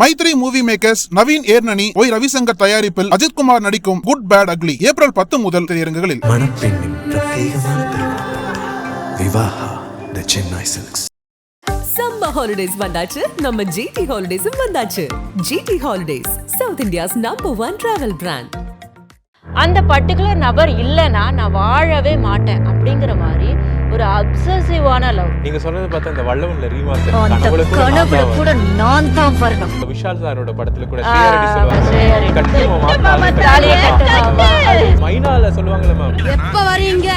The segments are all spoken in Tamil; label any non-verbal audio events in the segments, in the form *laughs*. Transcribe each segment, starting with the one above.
Mythri movie makers Naveen Yerneni Y Ravishankar தயாரிப்பில் அஜித்குமார் நடிக்கும் குட் பேட் அக்லி ஏப்ரல் பத்து முதல் திரையரங்குகளில். மணப்பெண்ணின் பிரத்யேகமான திருமணம். Vivaha the Chennai silks summer holidays வந்தாச்சு. நம்ம ஜிடி ஹாலிடேஸும் வந்தாச்சு. GT holidays south India's number one travel brand அந்த பர்டிகுலர் நபர் இல்லைன்னா நான் வாழவே மாட்டேன் அப்படிங்கிற மாதிரி ஒரு அப்சசிவான லவ் நீங்க சொன்னது பார்த்தா இந்த வல்லவன்ல ரீமாஸ்டர் அந்த கனவுல கூட நான் தான் கூட நான் தான் வரணும். விஷால் சாரோட படத்துல கூட. மைனால சொல்லுவாங்கல்ல மேம் எப்ப வரீங்க?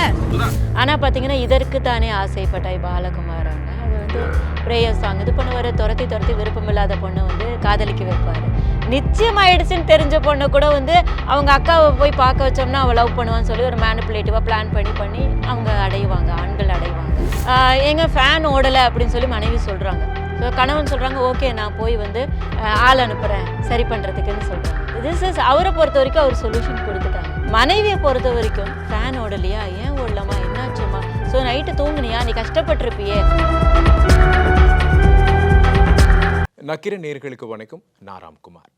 ஆனா பாத்தீங்கன்னா இதற்கு தானே ஆசைப்பட்டாய் பாலகுமாராங்க அது வந்து பிரேயர் சாங் இது பண்ணுவார் துரத்தி துரத்தி விருப்பமில்லாத பொண்ணை வந்து காதலிக்க வைப்பார். நிச்சயம் ஆயிடுச்சுன்னு தெரிஞ்ச பொண்ணை கூட வந்து அவங்க அக்காவை போய் பார்க்க வச்சோம்னா அவள் லவ் பண்ணுவான்னு சொல்லி ஒரு மேனிப்புலேட்டிவாக பிளான் பண்ணி பண்ணி அவங்க அடைவாங்க ஆண்கள் அடைவாங்க. எங்கள் ஃபேன் ஓடலை அப்படின்னு சொல்லி மனைவி சொல்கிறாங்க ஸோ கணவன் சொல்கிறாங்க ஓகே நான் போய் வந்து ஆள் அனுப்புகிறேன் சரி பண்ணுறதுக்குன்னு சொல்கிறேன் திஸ் இஸ் அவரை பொறுத்த வரைக்கும் அவர் சொல்யூஷன் கொடுத்துட்டாங்க. மனைவியை பொறுத்த வரைக்கும் ஃபேன் ஓடலையா? ஏன் ஓடலாமா என்னாச்சுமா ஸோ நைட்டு தூங்குனியா? நீ கஷ்டப்பட்டிருப்பியே. நக்கிர நேர்களுக்கு வணக்கம். நான் ராம்குமார்.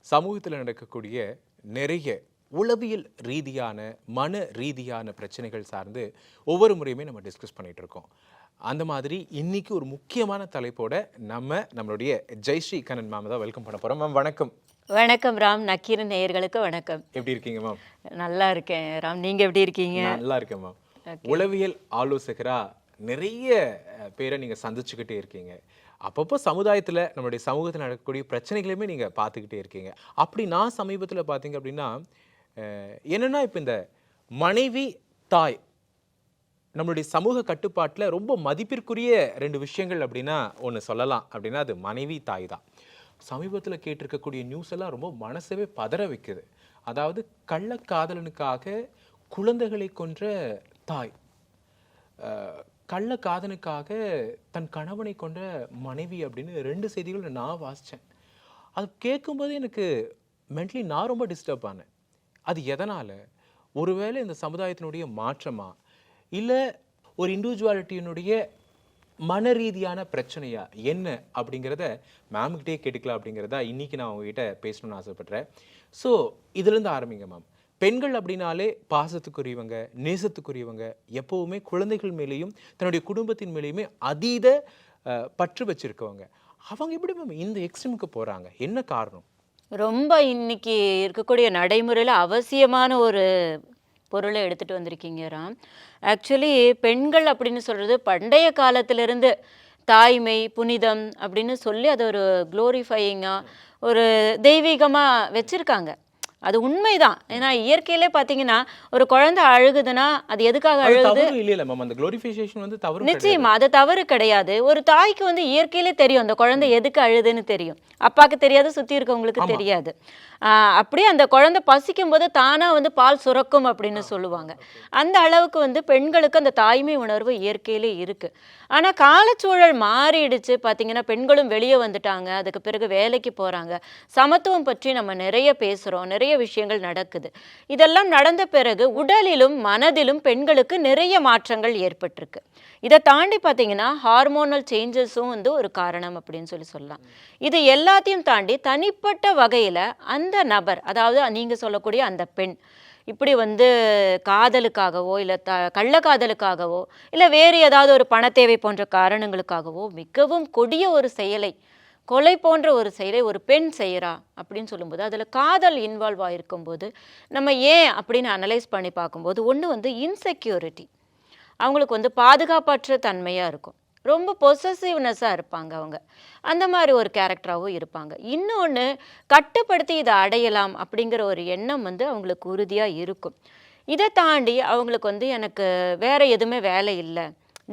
சமூகத்தில் நடக்கக்கூடிய நிறைய உளவியல் ரீதியான மன ரீதியான பிரச்சனைகள் சார்ந்து ஒவ்வொரு முறையுமே நம்ம டிஸ்கஸ் பண்ணிட்டு இருக்கோம். அந்த மாதிரி இன்னைக்கு ஒரு முக்கியமான தலைப்போட நம்ம நம்மளுடைய ஜெய்ஸ்ரீ கண்ணன் மேம் தான் வெல்கம் பண்ண போறோம். மேம் வணக்கம். வணக்கம் ராம். நக்கீரன் நேயர்களுக்கு வணக்கம். எப்படி இருக்கீங்க மேம் நல்லா இருக்கேன் ராம். நீங்க எப்படி இருக்கீங்க? நல்லா இருக்கேன் மேம் உளவியல் ஆலோசகரா நிறைய பேரை நீங்க சந்திச்சுக்கிட்டே இருக்கீங்க. அப்பப்போ சமுதாயத்தில் நம்மளுடைய சமூகத்தில் நடக்கக்கூடிய பிரச்சனைகளையுமே நீங்கள் பார்த்துக்கிட்டே இருக்கீங்க. அப்படி நான் சமீபத்தில் பார்த்தீங்க அப்படின்னா என்னென்னா இப்போ இந்த மனைவி தாய் நம்மளுடைய சமூக கட்டுப்பாட்டில் ரொம்ப மதிப்பிற்குரிய ரெண்டு விஷயங்கள் அப்படின்னா ஒன்று சொல்லலாம். அப்படின்னா அது மனைவி தாய் தான். சமீபத்தில் கேட்டிருக்கக்கூடிய நியூஸ் எல்லாம் ரொம்ப மனசவே பதற வைக்குது. அதாவது கள்ளக்காதலனுக்காக குழந்தைகளை கொன்ற தாய். கள்ள காதனுக்காக தன் கணவனை கொண்ட மனைவி அப்படின்னு ரெண்டு செய்திகள் நான் வாசித்தேன் அது கேட்கும்போது எனக்கு மென்டலி நான் ரொம்ப டிஸ்டர்ப் ஆனேன். அது எதனால்? ஒருவேளை இந்த சமுதாயத்தினுடைய மாற்றமா? இல்லை ஒரு இண்டிவிஜுவாலிட்டியினுடைய மன ரீதியான பிரச்சனையா? என்ன அப்படிங்கிறத மேம்கிட்டே கேட்டுக்கலாம் அப்படிங்கிறதா இன்றைக்கி நான் உங்ககிட்ட பேசணும்னு ஆசைப்பட்றேன். ஸோ இதுலேருந்து ஆரம்பிங்க மேம் பெண்கள் அப்படின்னாலே பாசத்துக்குரியவங்க நேசத்துக்குரியவங்க. எப்பவுமே குழந்தைகள் மேலேயும் தன்னுடைய குடும்பத்தின் மேலேயுமே அதீத பற்று வச்சிருக்கவங்க. அவங்க எப்படி மேம் இந்த எக்ஸ்ட்ரீமுக்கு போகிறாங்க என்ன காரணம்? ரொம்ப இன்னைக்கு இருக்கக்கூடிய நடைமுறையில் அவசியமான ஒரு பொருளை எடுத்துகிட்டு வந்திருக்கீங்க ராம். ஆக்சுவலி பெண்கள் அப்படின்னு சொல்கிறது பண்டைய காலத்திலிருந்து தாய்மை புனிதம் அப்படின்னு சொல்லி அதை ஒரு க்ளோரிஃபையிங்காக ஒரு தெய்வீகமாக வச்சுருக்காங்க. அது உண்மைதான். ஏன்னா இயற்கையிலே பார்த்தீங்கன்னா ஒரு குழந்தை அழுகுதுன்னா அது எதுக்காக அழுகுது? மேம் அந்த குளோரிஃபிகேஷன் வந்து தவறு. நிச்சயமா அது தவறு கிடையாது. ஒரு தாய்க்கு வந்து இயற்கையிலே தெரியும் அந்த குழந்தை எதுக்கு அழுதுன்னு தெரியும். அப்பாக்கு தெரியாது சுத்தி இருக்கவங்களுக்கு. தெரியாது. அப்படியே அந்த குழந்தை பசிக்கும் போது தானா வந்து பால் சுரக்கும் அப்படின்னு சொல்லுவாங்க. அந்த அளவுக்கு வந்து பெண்களுக்கு அந்த தாய்மை உணர்வு இயற்கையிலே இருக்கு. ஆனா காலச்சூழல் மாறிடுச்சு. பாத்தீங்கன்னா பெண்களும் வெளியே வந்துட்டாங்க. அதுக்கு பிறகு வேலைக்கு போறாங்க. சமத்துவம் பற்றி நம்ம நிறைய பேசுறோம். நிறைய நிறைய விஷயங்கள் நடக்குது. இதெல்லாம் நடந்த பிறகு உடலிலும் மனதிலும் பெண்களுக்கு நிறைய மாற்றங்கள் ஏற்பட்டிருக்கு. இதை தாண்டி பார்த்தீங்கன்னா ஹார்மோனல் சேஞ்சஸும் வந்து ஒரு காரணம் அப்படின்னு சொல்லி சொல்லலாம். இது எல்லாத்தையும் தாண்டி தனிப்பட்ட வகையில் அந்த நபர் அதாவது நீங்கள் சொல்லக்கூடிய அந்த பெண் இப்படி வந்து காதலுக்காகவோ இல்லை த கள்ளக்காதலுக்காகவோ இல்லை வேறு ஏதாவது ஒரு பணத்தேவை போன்ற காரணங்களுக்காகவோ மிகவும் கொடிய ஒரு செயலை கொலை போன்ற ஒரு செயலை ஒரு பெண் செய்கிறா அப்படின்னு சொல்லும்போது அதில் காதல் இன்வால்வ் ஆகிருக்கும்போது நம்ம ஏன் அப்படின்னு அனலைஸ் பண்ணி பார்க்கும்போது ஒன்று வந்து இன்செக்யூரிட்டி அவங்களுக்கு வந்து பாதுகாப்பற்ற தன்மையாக இருக்கும். ரொம்ப பொசசிவ்னஸாக இருப்பாங்க அவங்க. அந்த மாதிரி ஒரு கேரக்டராகவும் இருப்பாங்க. இன்னொன்று கட்டுப்படுத்தி இதை அடையலாம் அப்படிங்கிற ஒரு எண்ணம் வந்து அவங்களுக்கு உறுதியாக இருக்கும். இதை தாண்டி அவங்களுக்கு வந்து எனக்கு வேறு எதுவுமே வேலை இல்லை.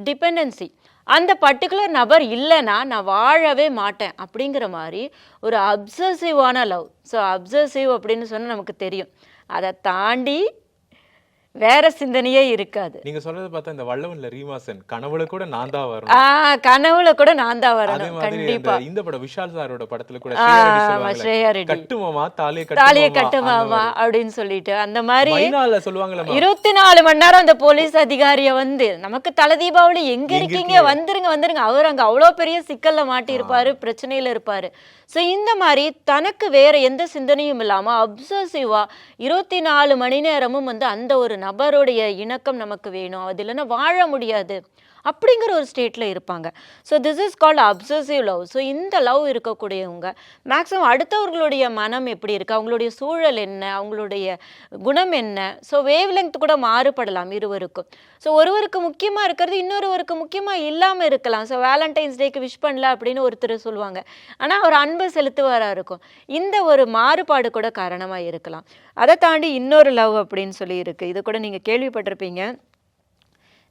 டிபெண்டன்சி அந்த பர்டிகுலர் நபர் இல்லைன்னா நான் வாழவே மாட்டேன் அப்படிங்கிற மாதிரி ஒரு அப்சசிவான லவ் ஸோ அப்சசிவ் அப்படின்னு சொன்னால் நமக்கு தெரியும். அதை தாண்டி வேற சிந்தனையே இருக்காது. நீங்க சொல்றத பார்த்தா இந்த வல்லவன்ல ரீமாசன் கனவுல கூட நான் தான் வரணும். ஆ கனவுல கூட நான் தான் வரணும். கண்டிப்பா. இந்த- படம் விஷால் சாரோட படத்துல கூட ஸ்ரேயா ரெட்டி ஸ்ரேயா ரெட்டி. கட்டுமாமா தாலியை தாலியை கட்டுமாமா கட்டுமாமா அப்படின்னு சொல்லிட்டு அந்த மாதிரி மைனால இருபத்தி நாலு மணி நேரம் அந்த போலீஸ் அதிகாரிய வந்து நமக்கு தலை தீபாவளி எங்க இருக்கீங்க? வந்துருங்க வந்துருங்க. அவர் அங்க அவ்வளோ பெரிய சிக்கல்ல மாட்டியிருப்பாரு பிரச்சனையில இருப்பாரு. ஸோ இந்த மாதிரி தனக்கு வேறு எந்த சிந்தனையும் இல்லாமல் அப்சசிவா இருபத்தி நாலு மணி நேரமும் வந்து அந்த ஒரு நபருடைய இணக்கம் நமக்கு வேணும். அது இல்லைன்னா வாழ முடியாது. அப்படிங்கிற ஒரு ஸ்டேட்டில் இருப்பாங்க. So this is called obsessive love so இந்த லவ் இருக்கக்கூடியவங்க மேக்ஸிமம் அடுத்தவர்களுடைய மனம் எப்படி இருக்குது அவங்களுடைய சூழல் என்ன? அவங்களுடைய குணம் என்ன? ஸோ வேவ் லெங்த் கூட மாறுபடலாம் இருவருக்கும். ஸோ ஒருவருக்கு முக்கியமாக இருக்கிறது இன்னொருவருக்கு முக்கியமாக இல்லாமல் இருக்கலாம். ஸோ வேலண்டைன்ஸ் டேக்கு விஷ் பண்ணல அப்படின்னு ஒருத்தர் சொல்லுவாங்க. ஆனால் அவர் அன்பு செலுத்துவாராக இருக்கும். இந்த ஒரு மாறுபாடு கூட காரணமாக இருக்கலாம். அதை தாண்டி இன்னொரு லவ் அப்படின்னு சொல்லி இருக்குது இது கூட நீங்கள் கேள்விப்பட்டிருப்பீங்க.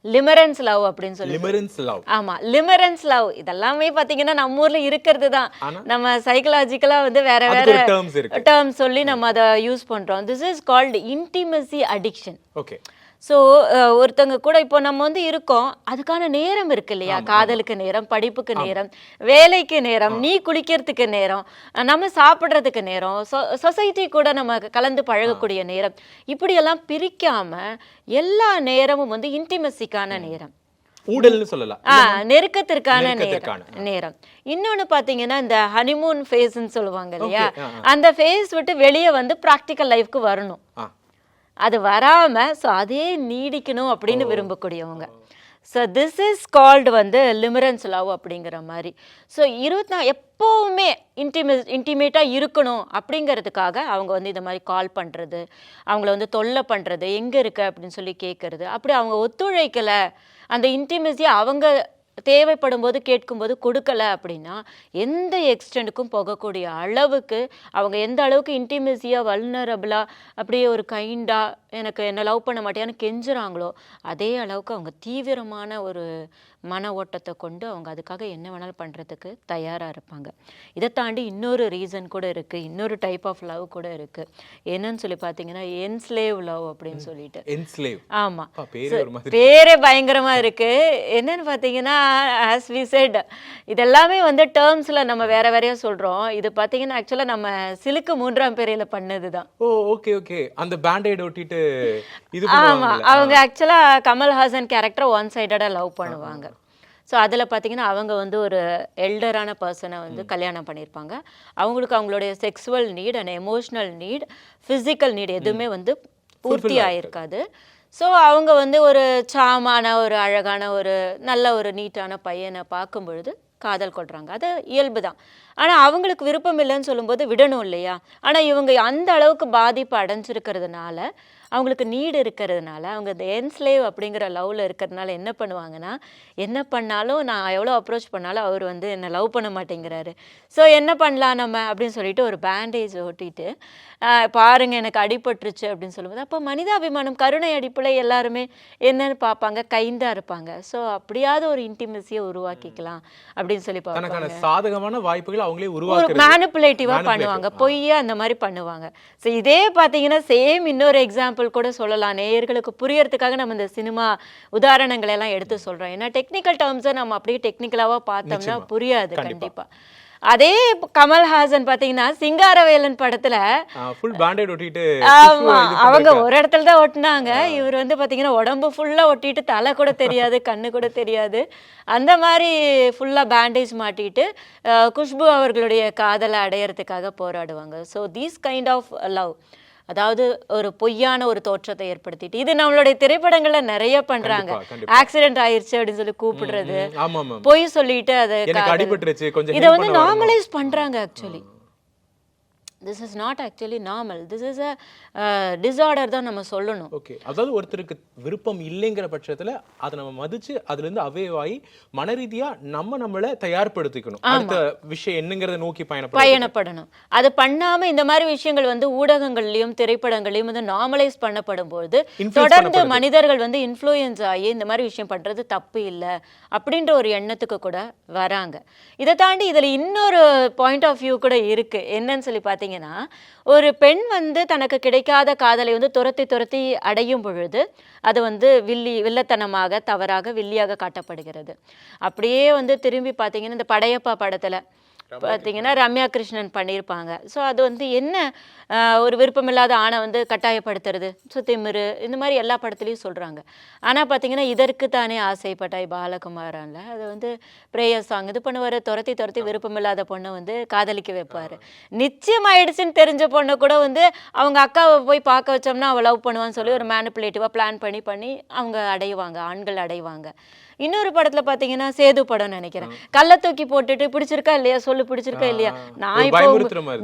லிமரன்ஸ் லவ் அப்படின்னு சொல்லி லிமரன்ஸ் லவ் ஆமா லிமரன்ஸ் லவ் இதெல்லாமே பாத்தீங்கன்னா நம்ம ஊர்ல இருக்கிறது தான் நம்ம சைக்கலாஜிக்கலா வந்து வேற வேற. டேர்ம்ஸ் சொல்லி நம்ம அதை யூஸ் பண்றோம். This is called intimacy addiction okay so ஒருத்தங்க கூட இப்போ நம்ம வந்து இருக்கோம். அதுக்கான நேரம் இருக்கு இல்லையா? காதலுக்கு நேரம் படிப்புக்கு நேரம் வேலைக்கு நேரம் நீ குளிக்கிறதுக்கு நேரம் நம்ம சாப்பிட்றதுக்கு நேரம் சொசைட்டி கூட நம்ம கலந்து பழகக்கூடிய நேரம். இப்படியெல்லாம் பிரிக்காம எல்லா நேரமும் வந்து இன்டிமசிக்கான நேரம். ஊடல்னு சொல்லலாம். நெருக்கத்திற்கான நேரம் நேரம். இன்னொன்னு பாத்தீங்கன்னா இந்த ஹனிமூன் ஃபேஸ்ன்னு சொல்லுவாங்க இல்லையா? அந்த ஃபேஸ் விட்டு வெளியே வந்து ப்ராக்டிக்கல் லைஃப்க்கு வரணும். அது வராம ஸோ அதே நீடிக்கணும் அப்படின்னு விரும்பக்கூடியவங்க. ஸோ திஸ் இஸ் கால்டு வந்து லிமரன்ஸ் லவ் அப்படிங்கிற மாதிரி. ஸோ இருபத்தி நா எப்போவுமே இன்டிமே இன்டிமேட்டாக இருக்கணும் அப்படிங்கிறதுக்காக அவங்க வந்து இந்த மாதிரி கால் பண்ணுறது அவங்கள வந்து தொல்லை பண்ணுறது எங்கே இருக்க அப்படின்னு சொல்லி கேட்குறது அப்படி அவங்க ஒத்துழைக்கலை அந்த இன்டிமெசியை அவங்க தேவைப்படும் போது கேட்கும்போது கொடுக்கல அப்படின்னா எந்த எக்ஸ்டெண்டுக்கும் போகக்கூடிய அளவுக்கு அவங்க எந்த அளவுக்கு இன்டிமெசியாக வல்னரபிளாக அப்படியே ஒரு கைண்டாக எனக்கு என்ன லவ் பண்ண மாட்டேன்னு கெஞ்சுறாங்களோ அதே அளவுக்கு அவங்க தீவிரமான ஒரு மன ஓட்டத்தை கொண்டு அவங்க அதுக்காக என்ன வேணாலும் பண்ணுறதுக்கு தயாராக இருப்பாங்க. இதை தாண்டி இன்னொரு ரீசன் கூட இருக்குது இன்னொரு டைப் ஆஃப் லவ் கூட இருக்குது என்னன்னு சொல்லி பார்த்தீங்கன்னா என்ஸ்லேவ் லவ் அப்படின்னு சொல்லிட்டு. என்ஸ்லேவ் ஆமா. அப்பா, பேரே So, ஒரு மாதிரி. பேரே பயங்கரமா இருக்கு. என்னன்னு பாத்தீங்கன்னா ஆஸ் வி செட் இதெல்லாமே வந்து டேர்ம்ஸ்ல நம்ம வேற வேறையா சொல்றோம். இது பாத்தீங்கன்னா ஆக்சுவலா நம்ம சிலுக்கு மூன்றாம் பிறையில பண்ணதுதான். ஓ ஓகே ஓகே அந்த பேண்டேட் ஒட்டிட்டு இது ஆமா. பண்ணுவாங்கல்ல அவங்க ஆக்சுவலா கமல்ஹாசன் கேரக்டர் ஒன் சைடடா லவ் பண்ணுவாங்க. ஸோ அதில் பார்த்தீங்கன்னா அவங்க வந்து ஒரு எல்டரான பர்சனை வந்து கல்யாணம் பண்ணியிருப்பாங்க அவங்களுக்கு அவங்களுடைய sexual need and emotional need physical need எதுவுமே வந்து பூர்த்தி ஆயிருக்காது. ஸோ அவங்க வந்து ஒரு சாமான ஒரு அழகான ஒரு நல்ல ஒரு நீட்டான பையனை பார்க்கும் பொழுது காதல் கொள்றாங்க. அது இயல்பு தான் ஆனால் அவங்களுக்கு விருப்பம் இல்லைன்னு சொல்லும்போது விடணும் இல்லையா? ஆனால் இவங்க அந்த அளவுக்கு பாதிப்பு அடைஞ்சிருக்கிறதுனால அவங்களுக்கு நீடு இருக்கிறதுனால அவங்க இந்த என்ஸ்லேவ் அப்படிங்கிற லவ்ல இருக்கிறதுனால என்ன பண்ணுவாங்கன்னா என்ன பண்ணாலும் நான் எவ்வளோ அப்ரோச் பண்ணாலும் அவர் வந்து என்னை லவ் பண்ண மாட்டேங்கிறாரு. ஸோ என்ன பண்ணலாம் நம்ம அப்படின்னு சொல்லிட்டு ஒரு பேண்டேஜ் ஒட்டிட்டு ஆஹ் பாருங்க எனக்கு அடிபட்டுருச்சு அப்படின்னு சொல்லும்போது அப்போ மனிதாபிமானம் கருணை அடிப்பில் எல்லாருமே என்னன்னு பார்ப்பாங்க கைந்தா இருப்பாங்க. ஸோ அப்படியாவது ஒரு இன்டிமெசியை உருவாக்கிக்கலாம் அப்படின்னு சொல்லி பார்ப்பாங்க. சாதகமான வாய்ப்புகளை அவங்களே உருவாக்குறது. மேனிப்புலேட்டிவா Manipulative. பண்ணுவாங்க பொய்யா அந்த மாதிரி பண்ணுவாங்க. ஸோ இதே பார்த்தீங்கன்னா சேம் இன்னொரு எக்ஸாம்பிள் கூட சொல்லலாம். நேயர்களுக்கு புரியறதுக்காக நம்ம இந்த சினிமா உதாரணங்களை எல்லாம் எடுத்து சொல்றோம். ஏன்னா டெக்னிக்கல் டேர்ம்ஸை நம்ம அப்படியே டெக்னிக்கலாவா பார்த்தோம்னா புரியாது கண்டிப்பா. அதே கமல்ஹாசன் பார்த்தீங்கன்னா சிங்காரவேலன் படத்துல அவங்க ஒரு இடத்துல தான் ஒட்டினாங்க. இவர் வந்து பாத்தீங்கன்னா உடம்பு ஃபுல்லா ஒட்டிட்டு தலை கூட தெரியாது *laughs* கண்ணு கூட தெரியாது. அந்த மாதிரி ஃபுல்லா பேண்டேஜ் மாட்டிட்டு குஷ்பு அவர்களுடைய காதலை அடையறதுக்காக போராடுவாங்க. So these kind of love அதாவது ஒரு பொய்யான ஒரு தோற்றத்தை ஏற்படுத்திட்டு இது நம்மளுடைய திரைப்படங்கள்ல நிறைய பண்றாங்க. ஆக்சிடென்ட் ஆயிருச்சு அப்படின்னு சொல்லி கூப்பிடுறது. பொய் சொல்லிட்டு அதை இதை வந்து. நார்மலைஸ் பண்றாங்க actually this is not actually normal this is a disorder தான் நம்ம சொல்லணும். ஓகே அதாவது ஒருத்தருக்கு விருப்பம் இல்லைங்கிற பட்சத்துல அதை நம்ம மதிச்சு அதுல இருந்து அவேவ் ஆகி மன ரீதியா நம்ம நம்மள தயார்படுத்திக்கணும். அடுத்த விஷயம் என்னங்கறத நோக்கி பயணப்பட பயணப்படணும். அது பண்ணாம இந்த மாதிரி விஷயங்கள் வந்து ஊடகங்கள்லயும் திரைப்படங்கள்லயும் வந்து நார்மலைஸ் பண்ணப்படும் போது தொடர்ந்து. மனிதர்கள் வந்து இன்ஃப்ளூயன்ஸ் ஆகி இந்த மாதிரி விஷயம் பண்றது தப்பு இல்லை அப்படின்ற ஒரு எண்ணத்துக்கு கூட வராங்க. இதை தாண்டி இதுல இன்னொரு பாயிண்ட் ஆஃப் வியூ கூட இருக்கு. என்னன்னு சொல்லி பாத்தீங்கன்னா பார்த்தீங்கன்னா ஒரு பெண் வந்து தனக்கு கிடைக்காத காதலை வந்து துரத்தி துரத்தி அடையும் பொழுது அது வந்து வில்லி வில்லத்தனமாக தவறாக வில்லியாக காட்டப்படுகிறது. அப்படியே வந்து திரும்பி பார்த்தீங்கன்னா இந்த படையப்பா படத்தில் பார்த்தீங்கன்னா ரம்யா கிருஷ்ணன் பண்ணியிருப்பாங்க. ஸோ அது வந்து என்ன ஒரு விருப்பமில்லாத ஆணை வந்து கட்டாயப்படுத்துறது? சுத்திமிரு இந்த மாதிரி எல்லா படத்துலையும் சொல்கிறாங்க ஆனால் பார்த்தீங்கன்னா இதற்கு தானே ஆசைப்பட்டாய் பாலகுமாரன்ல. அது வந்து ப்ரேயர் சாங் இது பண்ணுவார். துரத்தி துரத்தி விருப்பமில்லாத பொண்ணை வந்து காதலிக்க வைப்பார். நிச்சயமாயிடுச்சுன்னு தெரிஞ்ச பொண்ணை கூட வந்து அவங்க அக்காவை போய் பார்க்க வச்சோம்னா அவள் லவ் பண்ணுவான்னு சொல்லி ஒரு மேனிப்புலேட்டிவாக பிளான் பண்ணி பண்ணி அவங்க அடைவாங்க ஆண்கள் அடைவாங்க. இன்னொரு படத்துல பாத்தீங்கன்னா சேது படம் நினைக்கிறேன். கல்ல தூக்கி போட்டுட்டு பிடிச்சிருக்கா இல்லையா? சொல்லு பிடிச்சிருக்கா இல்லையா? நான் இப்போ.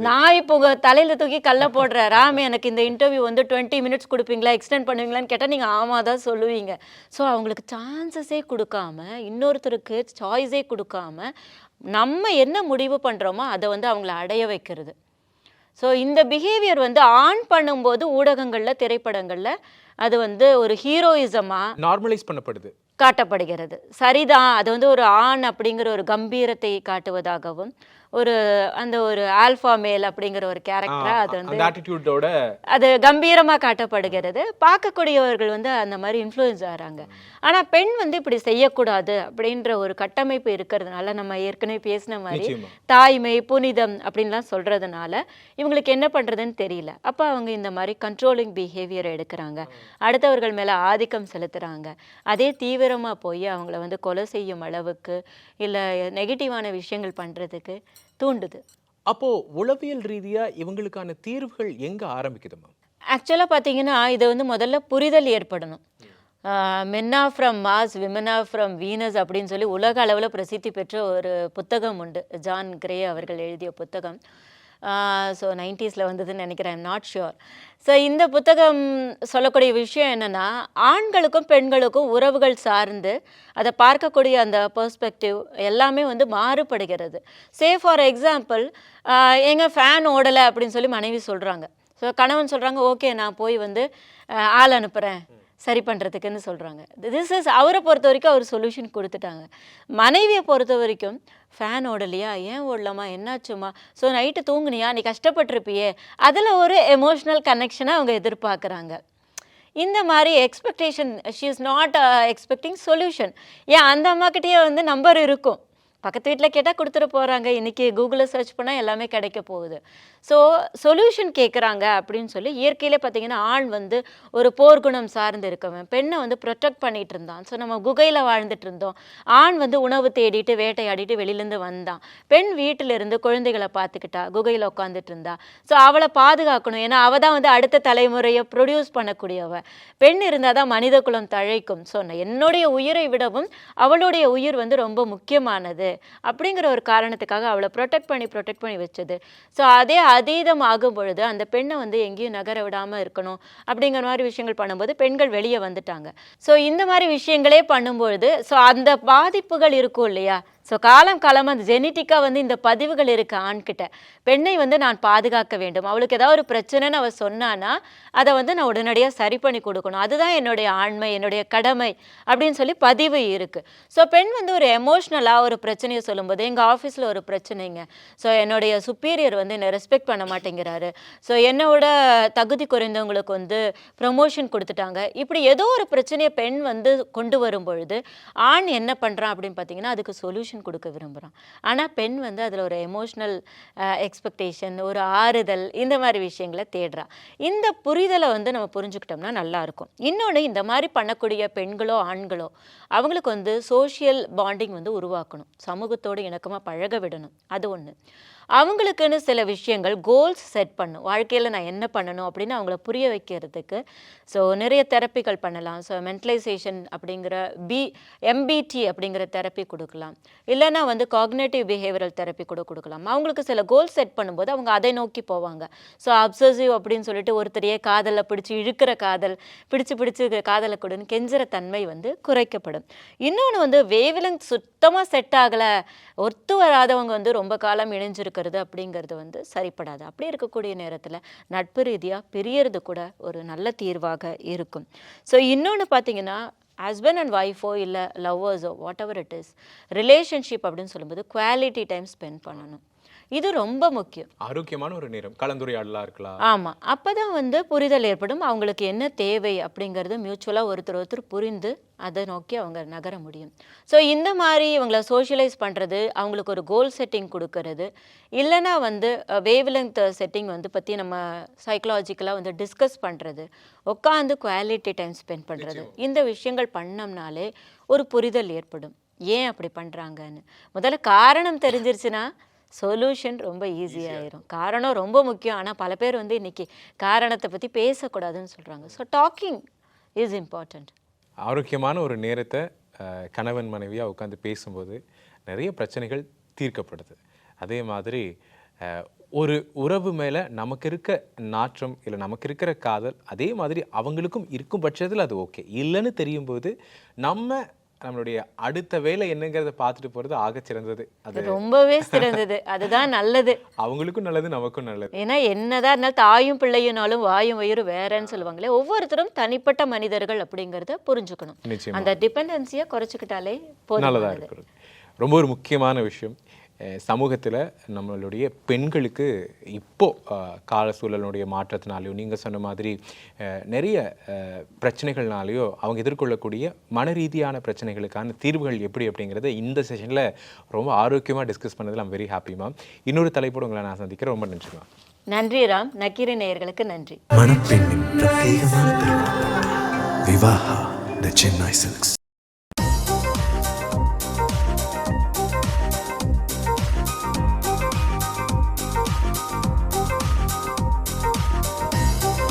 நான் இப்போ உங்க தலையில தூக்கி கல்ல போடுறேன். ராம் எனக்கு இந்த இன்டர்வியூ வந்து டுவெண்ட்டி மினிட்ஸ் கொடுப்பீங்களா? எக்ஸ்டெண்ட் பண்ணுவீங்களான்னு கேட்டா நீங்க ஆமா தான் சொல்லுவீங்க. ஸோ அவங்களுக்கு சான்சஸே கொடுக்காம இன்னொருத்தருக்கு சாய்ஸே கொடுக்காம நம்ம என்ன முடிவு பண்றோமோ அதை வந்து அவங்கள அடைய வைக்கிறது. ஸோ இந்த பிஹேவியர் வந்து ஆன் பண்ணும்போது ஊடகங்கள்ல திரைப்படங்கள்ல அது வந்து ஒரு ஹீரோயிசமா நார்மலைஸ் பண்ணப்படுது. காட்டப்படுகிறது. சரிதான் அது வந்து ஒரு ஆண் அப்படிங்கிற ஒரு கம்பீரத்தை காட்டுவதாகவும் ஒரு அந்த ஒரு ஆல்ஃபா மேல் அப்படிங்கிற ஒரு கேரக்டரா அது வந்து ஆட்டிடியூடோட அது கம்பீரமா காட்டப்படுகிறது. பார்க்கக்கூடியவர்கள் வந்து அந்த மாதிரி இன்ஃப்ளூயன்ஸ் ஆகிறாங்க. ஆனா பெண் வந்து இப்படி செய்யக்கூடாது அப்படின்ற ஒரு கட்டமைப்பு இருக்கிறதுனால நம்ம ஏற்கனவே பேசின மாதிரி. தாய்மை புனிதம் அப்படின்லாம் சொல்றதுனால இவங்களுக்கு என்ன பண்றதுன்னு தெரியல. அப்ப அவங்க இந்த மாதிரி கண்ட்ரோலிங் பிஹேவியர் எடுக்கிறாங்க. அடுத்தவர்கள் மேல ஆதிக்கம் செலுத்துறாங்க. அதே தீவிரமா போய் அவங்கள வந்து கொலை செய்யும் அளவுக்கு இல்ல நெகட்டிவான விஷயங்கள் பண்றதுக்கு தூண்டுது. அப்போ உளவியல் ரீதியா இவங்களுக்கான தீர்வுகள் எங்க ஆரம்பிக்குது மேம் ஆக்சுவலாக பார்த்தீங்கன்னா இது வந்து முதல்ல புரிதல் ஏற்படணும். Men are from Mars women are from Venus அப்படின்னு சொல்லி உலக அளவில் பிரசித்தி பெற்ற ஒரு புத்தகம் உண்டு. ஜான் கிரே அவர்கள் எழுதிய புத்தகம். ஸோ நைன்டிஸில் வந்ததுன்னு நினைக்கிறேன். ஐம் நாட் ஷுர் ஸோ இந்த புத்தகம் சொல்லக்கூடிய விஷயம் என்னென்னா ஆண்களுக்கும் பெண்களுக்கும் உறவுகள் சார்ந்து அதை பார்க்கக்கூடிய அந்த பெர்ஸ்பெக்டிவ் எல்லாமே வந்து மாறுபடுகிறது. சே ஃபார் எக்ஸாம்பிள் எங்கள் ஃபேன் ஓடலை அப்படின்னு சொல்லி மனைவி சொல்கிறாங்க ஸோ கணவன் சொல்கிறாங்க ஓகே நான் போய் வந்து ஆள் அனுப்புகிறேன் சரி பண்ணுறதுக்குன்னு சொல்கிறாங்க திஸ் இஸ் அவரை பொறுத்த வரைக்கும் அவர் சொல்யூஷன் கொடுத்துட்டாங்க. மனைவியை பொறுத்த வரைக்கும் ஃபேன் ஓடலையா? ஏன் ஓடலாமா என்னாச்சுமா ஸோ நைட்டு தூங்குனியா? நீ கஷ்டப்பட்டிருப்பியே? அதில் ஒரு எமோஷ்னல் கனெக்ஷனை அவங்க எதிர்பார்க்குறாங்க. இந்த மாதிரி expectation she is not expecting solution ஏன்? அந்த அம்மாக்கிட்டேயே வந்து நம்பர் இருக்கும். பக்கத்து வீட்டில் கேட்டால் கொடுத்துட்டு போகிறாங்க இன்றைக்கி கூகுளில் சர்ச் பண்ணால் எல்லாமே கிடைக்க போகுது. ஸோ சொல்யூஷன் கேட்குறாங்க அப்படின்னு சொல்லி இயற்கையிலே பார்த்தீங்கன்னா ஆண் வந்து ஒரு போர்க்குணம் சார்ந்து இருக்கவன் பெண்ணை வந்து ப்ரொடெக்ட் பண்ணிகிட்டு இருந்தான். ஸோ நம்ம குகையில் வாழ்ந்துட்டு இருந்தோம். ஆண் வந்து உணவு தேடிட்டு வேட்டையாடிட்டு வெளியிலேருந்து வந்தான். பெண் வீட்டிலிருந்து குழந்தைகளை பார்த்துக்கிட்டா குகையில் உட்காந்துட்டு இருந்தா. ஸோ அவளை பாதுகாக்கணும். ஏன்னா அவள் தான் வந்து அடுத்த தலைமுறையை ப்ரொடியூஸ் பண்ணக்கூடியவ. பெண் இருந்தால் தான் மனித குலம் தழைக்கும். ஸோ என்னுடைய உயிரை விடவும் அவளுடைய உயிர் வந்து ரொம்ப முக்கியமானது. அப்படிங்கிற ஒரு காரணத்துக்காக அவளை ப்ரொடெக்ட் பண்ணி ப்ரொடெக்ட் பண்ணி வச்சது. ஸோ அதே அதீதம் ஆகும் பொழுது அந்த பெண்ணை வந்து எங்கேயும் நகர விடாமல் இருக்கணும் அப்படிங்கிற மாதிரி விஷயங்கள் பண்ணும்போது பெண்கள் வெளியே வந்துட்டாங்க. ஸோ இந்த மாதிரி விஷயங்களே பண்ணும்பொழுது ஸோ அந்த பாதிப்புகள் இருக்கும் இல்லையா? ஸோ காலம் காலமாக அந்த ஜெனட்டிக்காக வந்து இந்த பதிவுகள் இருக்கு ஆண்கிட்ட. பெண்ணை வந்து நான் பாதுகாக்க வேண்டும். அவளுக்கு ஏதாவது ஒரு பிரச்சனைன்னு அவள் சொன்னான்னா அதை வந்து நான் உடனடியாக சரி பண்ணி கொடுக்கணும். அதுதான் என்னுடைய ஆண்மை என்னுடைய கடமை அப்படின்னு சொல்லி பதிவு இருக்குது ஸோ பெண் வந்து ஒரு எமோஷ்னலாக ஒரு பிரச்சனையை சொல்லும்போது எங்கள் ஆஃபீஸில் ஒரு பிரச்சனைங்க. ஸோ என்னுடைய சுப்பீரியர் வந்து என்னை ரெஸ்பெக்ட் பண்ண மாட்டேங்கிறாரு. ஸோ என்னோட தகுதி குறைந்தவங்களுக்கு வந்து ப்ரமோஷன் கொடுத்துட்டாங்க. இப்படி ஏதோ ஒரு பிரச்சனையை பெண் வந்து கொண்டு வரும் பொழுது ஆண் என்ன பண்ணுறான் அப்படின்னு பார்த்தீங்கன்னா அதுக்கு சொல்யூஷன் கொடுக்க விரும்புகிறான் ஆனால் பெண் வந்து அதில் ஒரு எமோஷ்னல் எக்ஸ்பெக்டேஷன் ஒரு ஆறுதல் இந்த மாதிரி விஷயங்களை தேடுறா. இந்த புரிதலை வந்து நம்ம புரிஞ்சுக்கிட்டோம்னா நல்லாயிருக்கும் இன்னொன்று இந்த மாதிரி பண்ணக்கூடிய பெண்களோ ஆண்களோ அவங்களுக்கு வந்து சோஷியல் பாண்டிங் வந்து உருவாக்கணும். சமூகத்தோடு இணக்கமாக பழக விடணும். அது ஒன்று அவங்களுக்குன்னு சில விஷயங்கள் கோல்ஸ் செட் பண்ணும். வாழ்க்கையில் நான் என்ன பண்ணணும் அப்படின்னு அவங்கள புரிய வைக்கிறதுக்கு ஸோ நிறைய தெரப்பிகள் பண்ணலாம். ஸோ மென்டலைசேஷன் அப்படிங்கிற பி எம்பிடி அப்படிங்கிற தெரப்பி கொடுக்கலாம். இல்லைன்னா வந்து காக்னேட்டிவ் பிஹேவியரல் தெரப்பி கூட கொடுக்கலாம். அவங்களுக்கு சில கோல் செட் பண்ணும்போது அவங்க அதை நோக்கி போவாங்க. ஸோ அப்சர்சிவ் அப்படின்னு சொல்லிட்டு ஒருத்தரையே காதலை பிடிச்சி இழுக்கிற காதல் பிடிச்சு பிடிச்சி காதலை கொடுன்னு கெஞ்சுற தன்மை வந்து குறைக்கப்படும். இன்னொன்று வந்து வேவ்லெங்க் சுத்தமாக செட் ஆகலை. ஒத்து வராதவங்க வந்து ரொம்ப காலம் இணைஞ்சிருக்கு இணைஞ்சிருக்கிறது அப்படிங்கிறது வந்து சரிப்படாது. அப்படி இருக்கக்கூடிய நேரத்தில் நட்பு ரீதியாக பிரியறது கூட ஒரு நல்ல தீர்வாக இருக்கும். ஸோ இன்னொன்று பார்த்தீங்கன்னா ஹஸ்பண்ட் அண்ட் ஒய்ஃபோ இல்லை லவ்வர்ஸோ whatever it is relationship அப்படின்னு சொல்லும்போது குவாலிட்டி டைம் ஸ்பெண்ட் பண்ணணும். இது ரொம்ப முக்கியம். ஆரோக்கியமான ஒரு நேரம். கலந்துரையாடலா இருக்கலாம். ஆமாம் அப்போ தான் வந்து புரிதல் ஏற்படும். அவங்களுக்கு என்ன தேவை அப்படிங்கிறது மியூச்சுவலாக ஒருத்தர் ஒருத்தர் புரிந்து அதை நோக்கி அவங்க நகர முடியும். ஸோ இந்த மாதிரி இவங்களை சோஷியலைஸ் பண்ணுறது அவங்களுக்கு ஒரு கோல் செட்டிங் கொடுக்கறது இல்லைன்னா வந்து வேவ் லெங்த் செட்டிங் வந்து பற்றி நம்ம சைக்கலாஜிக்கலாக வந்து டிஸ்கஸ் பண்ணுறது உட்காந்து குவாலிட்டி டைம் ஸ்பெண்ட் பண்ணுறது இந்த விஷயங்கள் பண்ணோம்னாலே ஒரு புரிதல் ஏற்படும். ஏன் அப்படி பண்ணுறாங்கன்னு முதல்ல காரணம் தெரிஞ்சிருச்சுன்னா சொல்யூஷன் ரொம்ப ஈஸியாயிரும் காரணம் ரொம்ப முக்கியம். ஆனால் பல பேர் வந்து இன்னைக்கு காரணத்தை பற்றி பேசக்கூடாதுன்னு சொல்கிறாங்க ஸோ டாக்கிங் இஸ் இம்பார்ட்டண்ட் ஆரோக்கியமான ஒரு நேரத்தை கணவன் மனைவியாக உட்காந்து பேசும்போது நிறைய பிரச்சனைகள் தீர்க்கப்படுது. அதே மாதிரி ஒரு உறவு மேலே நமக்கு இருக்க நாற்றம் இல்லை நமக்கு இருக்கிற காதல் அதே மாதிரி அவங்களுக்கும் இருக்கும் பட்சத்தில் அது ஓகே இல்லைன்னு தெரியும் போது நம்ம நம்மளுடைய அடுத்த வேலை என்னங்கிறத பார்த்துட்டு போகிறது ஆகச் சிறந்தது. அது ரொம்பவே சிறந்தது. அதுதான் நல்லது. அவங்களுக்கும் நல்லது நமக்கும் நல்லது. ஏன்னா என்னதான் இருந்தாலும் தாயும் பிள்ளையினாலும் வாயும் வயிறும் வேறன்னு சொல்லுவாங்களே ஒவ்வொருத்தரும் தனிப்பட்ட மனிதர்கள் அப்படிங்கிறத புரிஞ்சுக்கணும். அந்த டிபெண்டன்சியை குறைச்சிக்கிட்டாலே நல்லதாக போதும் இருக்கிறது. ரொம்ப ஒரு முக்கியமான விஷயம். சமூகத்தில் நம்மளுடைய பெண்களுக்கு இப்போ அஹ், கால சூழலுடைய மாற்றத்தினாலையோ நீங்கள் சொன்ன மாதிரி நிறைய பிரச்சனைகள்னாலேயோ அவங்க எதிர்கொள்ளக்கூடிய மன ரீதியான பிரச்சனைகளுக்கான தீர்வுகள் எப்படி அப்படிங்கிறத இந்த செஷனில் ரொம்ப ஆரோக்கியமாக டிஸ்கஸ் பண்ணதில் ஐம் வெரி ஹாப்பி மேம் இன்னொரு தலைப்போடு உங்களை நான் சந்திக்கிறேன். ரொம்ப நன்றி மேம் நன்றி ராம். நக்கீரி நேயர்களுக்கு நன்றி. மணப்பெண்ணின் பிரத்யேகமான திருமணம் விவாஹா த சென்னை சில்க்ஸ்